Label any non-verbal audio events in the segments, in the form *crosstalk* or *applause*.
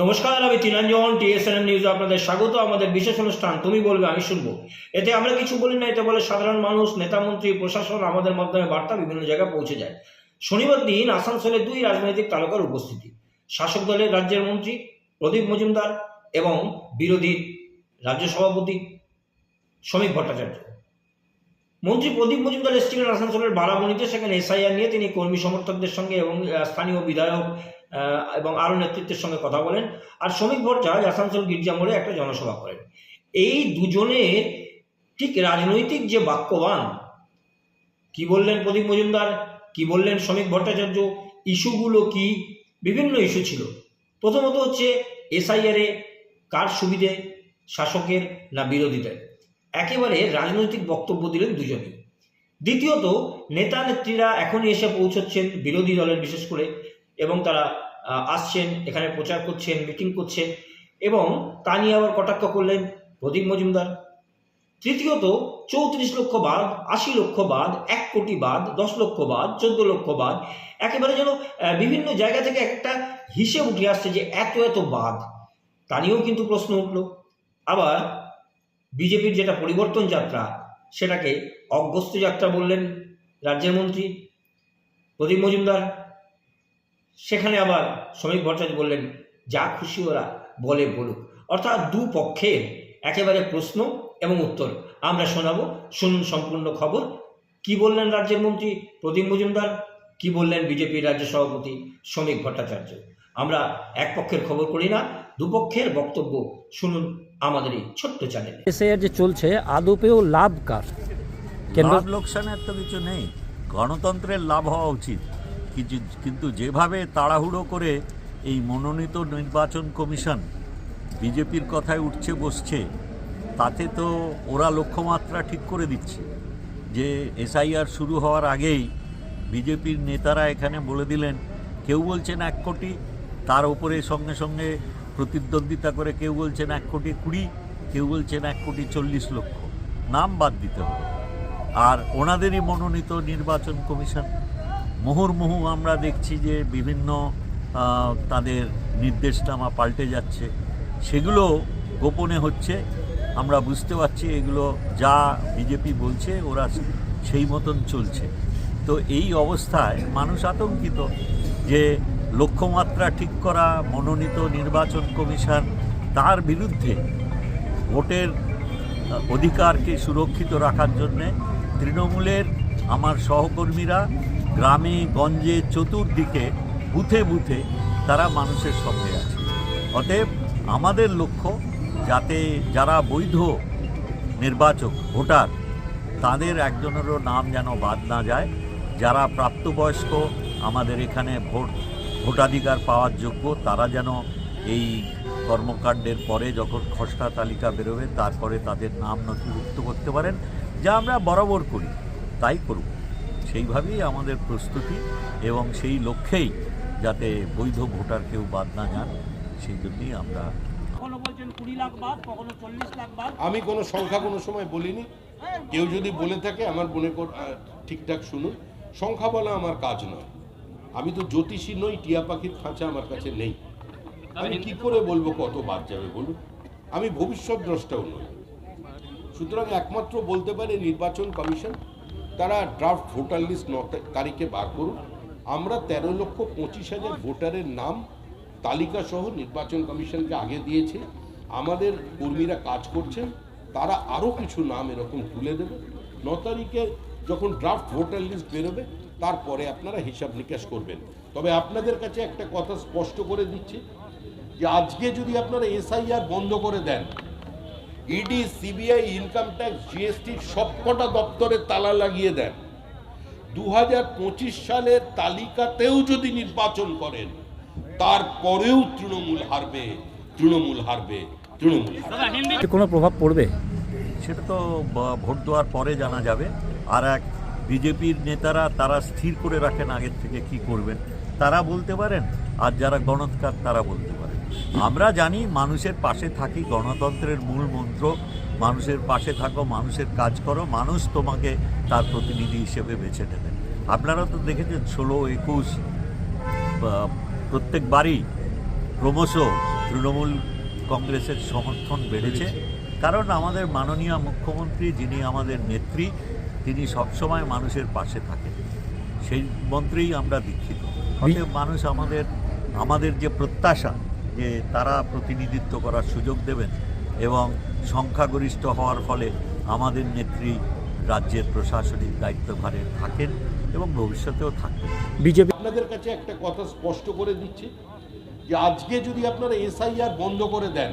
নমস্কার, আমি তিনাঞ্জন TSNM news আপনাদের স্বাগত। আমাদের বিশেষ অনুষ্ঠান, তুমি বলবে, আমি শুনব। এতে আমরা কিছু বলি না, এতে বলে সাধারণ মানুষ নেতামন্ত্রী প্রশাসন আমাদের মাধ্যমে বার্তা বিভিন্ন জায়গায় পৌঁছে যায়। শনিবার দিন আসানসোলে দুই রাজনৈতিক তারকার উপস্থিতি। শাসক দলের রাজ্যের মন্ত্রী প্রদীপ মজুমদার এবং বিরোধী রাজ্য সভাপতি শ্রমিক ভট্টাচার্য। মন্ত্রী প্রদীপ মজুমদার এসেছিলেন আসানসোলের বারাবণীতে। সেখানে এসআইআর নিয়ে তিনি কর্মী সমর্থকদের সঙ্গে এবং স্থানীয় বিধায়ক এবং আরও নেতৃত্বের সঙ্গে কথা বলেন। আর শ্রমিক ভট্টাচার্য আসানসোল গির্জা মোড়ে একটা জনসভা করেন। এই দুজনের ঠিক রাজনৈতিক যে বাক্যবান, কি বললেন প্রদীপ মজুমদার? কি বললেন শ্রমিক ভট্টাচার্য? ইস্যুগুলো কি? বিভিন্ন ইস্যু ছিল। প্রথমত হচ্ছে এসআইআরে কার সুবিধে, শাসকের না বিরোধীদের? একেবারে রাজনৈতিক বক্তব্য দিলেন দুজনেই। দ্বিতীয়ত নেতা নেত্রীরা এখনই এসে পৌঁছচ্ছেন বিরোধী দলের বিশেষ করে। এবং তারা আসছেন, এখানে প্রচার করছেন মিটিং করছেন এবং তা নিয়ে আবার কটাক্ষ করলেন প্রদীপ মজুমদার। তৃতীয়ত, চৌত্রিশ লক্ষ বাদ, আশি লক্ষ বাদ, এক কোটি বাদ, দশ লক্ষ বাদ, চোদ্দ লক্ষ বাদ। একেবারে যেন বিভিন্ন জায়গা থেকে একটা হিসেব উঠে আসছে যে এত এত বাদ। তা নিয়েও কিন্তু প্রশ্ন উঠল। আবার বিজেপির যেটা পরিবর্তন যাত্রা, সেটাকে অগ্রস্ত যাত্রা বললেন রাজ্যের মন্ত্রী প্রদীপ মজুমদার। সেখানে আবার শ্রমিক ভট্টাচার্য বললেন যা খুশি ওরা বলে বলুক। অর্থাৎ দু পক্ষের একেবারে প্রশ্ন এবং উত্তর। আমরা শোনাবো শুনুন সম্পূর্ণ খবর। কি বললেন রাজ্যের মন্ত্রী প্রদীপ মজুমদার? কি বললেন বিজেপির রাজ্য সভাপতি শ্রমিক ভট্টাচার্য? আমরা এক পক্ষের খবর করি না দুপক্ষের বক্তব্য শুনুন আমাদের এই ছোট্ট চ্যানেলে। এসআইআর যে চলছে আদপেও লাভ কার? লাভ লোকসানের তো কিছু নেই গণতন্ত্রের লাভ হওয়া উচিত। কিন্তু যেভাবে তাড়াহুড়ো করে এই মনোনীত নির্বাচন কমিশন বিজেপির কথায় উঠছে, বসছে, তাতে তো ওরা লক্ষ্যমাত্রা ঠিক করে দিচ্ছে যে এসআইআর শুরু হওয়ার আগেই বিজেপির নেতারা এখানে বলে দিলেন, কেউ বলছেন এক কোটি, তার ওপরে সঙ্গে সঙ্গে প্রতিদ্বন্দ্বিতা করে কেউ বলছেন এক কোটি কুড়ি, কেউ বলছেন এক কোটি চল্লিশ লক্ষ, নাম বাদ দিতে হবে। আর ওনাদেরই মনোনীত নির্বাচন কমিশন মুহুর্মুহু আমরা দেখছি যে বিভিন্ন তাদের নির্দেশনামা পাল্টে যাচ্ছে। সেগুলো গোপনে হচ্ছে। আমরা বুঝতে পারছি এগুলো যা বিজেপি বলছে ওরা সেই মতন চলছে। তো এই অবস্থায় মানুষ আতঙ্কিত যে লক্ষ্যমাত্রা ঠিক করা, মনোনীত নির্বাচন কমিশন তার বিরুদ্ধে ভোটের অধিকারকে সুরক্ষিত রাখার জন্যে তৃণমূলের আমার সহকর্মীরা গ্রামে, গঞ্জে, চতুর্দিকে বুথে বুথে তারা মানুষের সঙ্গে আছে। অতএব আমাদের লক্ষ্য যাতে যারা বৈধ নির্বাচক, ভোটার, তাদের একজনেরও নাম যেন বাদ না যায়। যারা প্রাপ্তবয়স্ক, আমাদের এখানে ভোট, ভোটাধিকার পাওয়ার যোগ্য, তারা যেন এই কর্মকাণ্ডের পরে যখন খসড়া তালিকা বেরোবে, তারপরে তাদের নাম নথিভুক্ত করতে পারেন। যা আমরা বরাবর করি, তাই করব সেইভাবেই আমাদের প্রস্তুতি এবং সেই লক্ষ্যেই যাতে বৈধ ভোটার কেউ বাদ না যান সেই জন্যই আমরা আমি কোনো সংখ্যা কোনো সময় বলিনি। কেউ যদি বলে থাকে আমার মনে কর ঠিকঠাক শুনুন। সংখ্যা বলা আমার কাজ নয়। আমি তো জ্যোতিষী নই টিয়া পাখির খাঁচা আমার কাছে নেই। আমি কি করে বলব কত বাদ যাবে বলুন? আমি ভবিষ্যৎ দ্রষ্টাও নই। সুতরাং একমাত্র বলতে পারে নির্বাচন কমিশন তারা ড্রাফট ভোটার লিস্ট ন তারিখে বার করুন। আমরা তেরো লক্ষ পঁচিশ হাজার ভোটারের নাম তালিকা সহ নির্বাচন কমিশনকে আগে দিয়েছে। আমাদের কর্মীরা কাজ করছেন। তারা আরও কিছু নাম এরকম তুলে দেবে। ন তারিখে যখন ড্রাফট ভোটার লিস্ট বেরোবে, তারপরে আপনারা হিসাব নিকাশ করবেন। তবে আপনাদের কাছে একটা কথা স্পষ্ট করে দিচ্ছি যে আজকে যদি আপনারা এসআইআর বন্ধ করে দেন ED CBI income tax GST সবকটা দপ্তরে তালা লাগিয়ে দেন। দু হাজার পঁচিশ সালের তালিকাতেও যদি নির্বাচন করেন তারপরেও তৃণমূল হারবে তৃণমূল হারবে তৃণমূল হারবে। কোনো প্রভাব পড়বে? সেটা তো ভোট দেওয়ার পরে জানা যাবে। আর এক বিজেপির নেতারা তারা স্থির করে রাখেন আগের থেকে কি করবেন। তারা বলতে পারেন আর যারা গণৎকার তারা বলতে পারেন। আমরা জানি মানুষের পাশে থাকি গণতন্ত্রের মূল মন্ত্র মানুষের পাশে থাকো মানুষের কাজ করো মানুষ তোমাকে তার প্রতিনিধি হিসেবে বেছে নেবেন আপনারা তো দেখেছেন ষোলো একুশ প্রত্যেকবারই ক্রমশ তৃণমূল কংগ্রেসের সমর্থন বেড়েছে। কারণ আমাদের মাননীয় মুখ্যমন্ত্রী যিনি আমাদের নেত্রী তিনি সবসময় মানুষের পাশে থাকেন। সেই মন্ত্রেই আমরা দীক্ষিত। অতএব মানুষ আমাদের আমাদের যে প্রত্যাশা যে তারা প্রতিনিধিত্ব করার সুযোগ দেবেন এবং সংখ্যাগরিষ্ঠ হওয়ার ফলে আমাদের নেত্রী রাজ্যের প্রশাসনিক দায়িত্বভারে থাকেন এবং ভবিষ্যতেও থাকবেন। বিজেপি আপনাদের কাছে একটা কথা স্পষ্ট করে দিচ্ছি যে আজকে যদি আপনারা এসআইআর বন্ধ করে দেন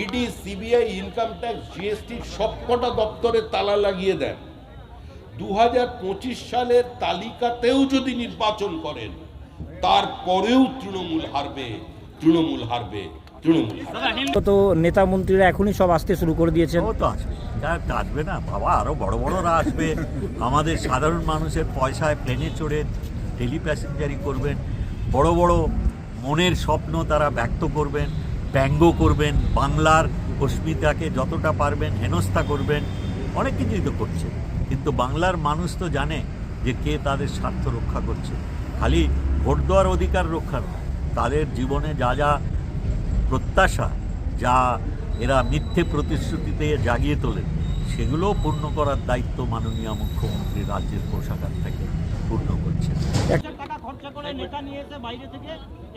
ED CBI income tax GST সবকটা দপ্তরে তালা লাগিয়ে দেন। দু হাজার পঁচিশ সালের তালিকাতেও যদি নির্বাচন করেন তারপরেও তৃণমূল হারবে। তৃণমূল হারবে তৃণমূল তো নেতা মন্ত্রীরা এখনই সব আসতে শুরু করে দিয়েছেন। ও তো আসবে আসবে না বাবা আরও বড় বড়রা আসবে। আমাদের সাধারণ মানুষের পয়সায় প্লেনে চড়ে টেলি প্যাসেঞ্জারি করবেন। বড় বড় মনের স্বপ্ন তারা ব্যক্ত করবেন ব্যঙ্গ করবেন বাংলার অস্মিতাকে যতটা পারবেন হেনস্থা করবেন। অনেক কিছুই তো করছে। কিন্তু বাংলার মানুষ তো জানে যে কে তাদের স্বার্থ রক্ষা করছে। খালি ভোট দেওয়ার অধিকার রক্ষা নয়। তাদের জীবনে যা যা প্রত্যাশা যা এরা মিথ্যে প্রতিশ্রুতিতে জাগিয়ে তোলে সেগুলো পূর্ণ করার দায়িত্ব মাননীয় মুখ্যমন্ত্রী রাজ্যের কোষাগার থেকে পূর্ণ করছেন। হাজার টাকা খরচা করে নেতা নিয়ে এসে বাইরে থেকে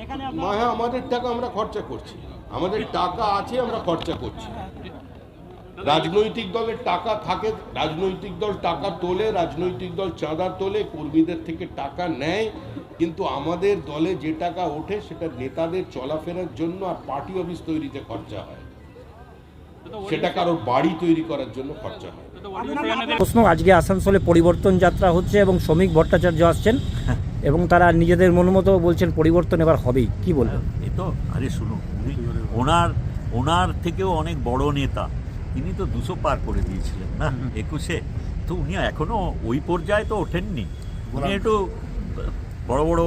এখানে মা আপনার হ্যাঁ আমাদের টাকা আমরা খরচা করছি। আমাদের টাকা আছে আমরা খরচা করছি। রাজনৈতিক দলের টাকা থাকে রাজনৈতিক দল টাকা তোলে রাজনৈতিক দল চাঁদা তোলে কর্মীদের থেকে টাকা নেয় কিন্তু আমাদের দলে যে টাকা ওঠে সেটা নেতাদের চলাফেরার জন্য আর পার্টি অফিস তৈরিতে খরচা হয়। সেটা কারোর বাড়ি তৈরি করার জন্য খরচা হয়। প্রশ্ন আজকে আসানসোলে পরিবর্তন যাত্রা হচ্ছে এবং শ্রমিক ভট্টাচার্য আসছেন *laughs* এবং তারা নিজেদের মনোমতো বলছেন পরিবর্তন এবার হবেই। কি বলবেন? এ তো আরে শুনুন ওনার ওনার থেকেও অনেক বড় নেতা তিনি তো দুশো পার করে দিয়েছিলেন না? একুশে? তো উনি এখনও ওই পর্যায়ে তো ওঠেননি। উনি একটু বড় বড়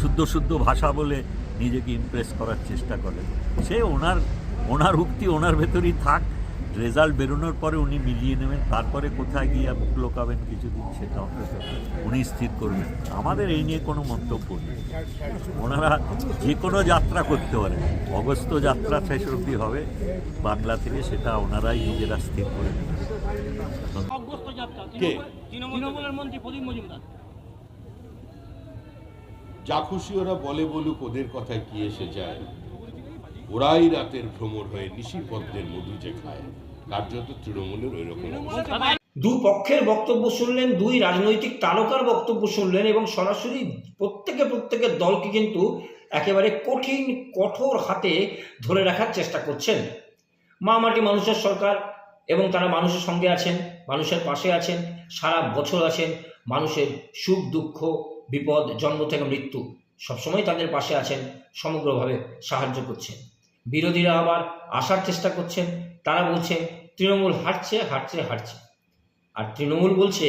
শুদ্ধ শুদ্ধ ভাষা বলে নিজেকে ইমপ্রেস করার চেষ্টা করে। সে ওনার ওনার উক্তি ওনার ভেতরই থাক রেজাল্ট বেরোনোর পরে উনি মিলিয়ে নেবেন তারপরে কোথায় গিয়ে মুখ লোকাবেন কিছুদিন সেটা উনি স্থির করবেন। আমাদের এই নিয়ে কোনো মন্তব্য নেই। ওনারা যে কোনো যাত্রা করতে পারেন। অগস্ত যাত্রা শেষ অবধি হবে বাংলা থেকে সেটা ওনারাই নিজেরা স্থির করে নেবেন। কে? তৃণমূলের মন্ত্রী প্রদীপ মজুমদার। যা খুশি ওরা বলে বলুক, ওদের কথায় কি এসে যায়? ওরাই রাতের ভ্রমর হয়ে নিশিপদ্মের মধু যে খায়। কার্যত তৃণমূলের ওই রকম। দুই পক্ষের বক্তব্য শুনলেন, দুই রাজনৈতিক তারকার বক্তব্য শুনলেন এবং সরাসরি প্রত্যেকে প্রত্যেকের দলকে কিন্তু একেবারে কঠিন, কঠোর হাতে ধরে রাখার চেষ্টা করছেন। মা মাটি মানুষের সরকার এবং তারা মানুষের সঙ্গে আছেন, মানুষের পাশে আছেন, সারা বছর আছেন, মানুষের সুখ দুঃখ বিপদ, জন্ম থেকে মৃত্যু সবসময় তাদের পাশে আছেন, সমগ্রভাবে সাহায্য করছেন। বিরোধীরা আবার আসার চেষ্টা করছেন, তারা বলছেন, তৃণমূল হাঁটছে হাঁটছে হাঁটছে আর তৃণমূল বলছে,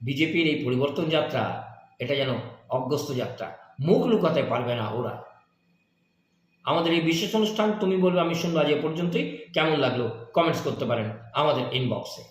বিজেপির এই পরিবর্তন যাত্রা, এটা যেন অগ্রস্ত যাত্রা। মুখ লুকাতে পারবে না ওরা। আমাদের এই বিশেষ অনুষ্ঠান, তুমি বলবে, আমি শুনব আজ এ পর্যন্তই। কেমন লাগল? কমেন্টস করতে পারেন আমাদের ইনবক্সে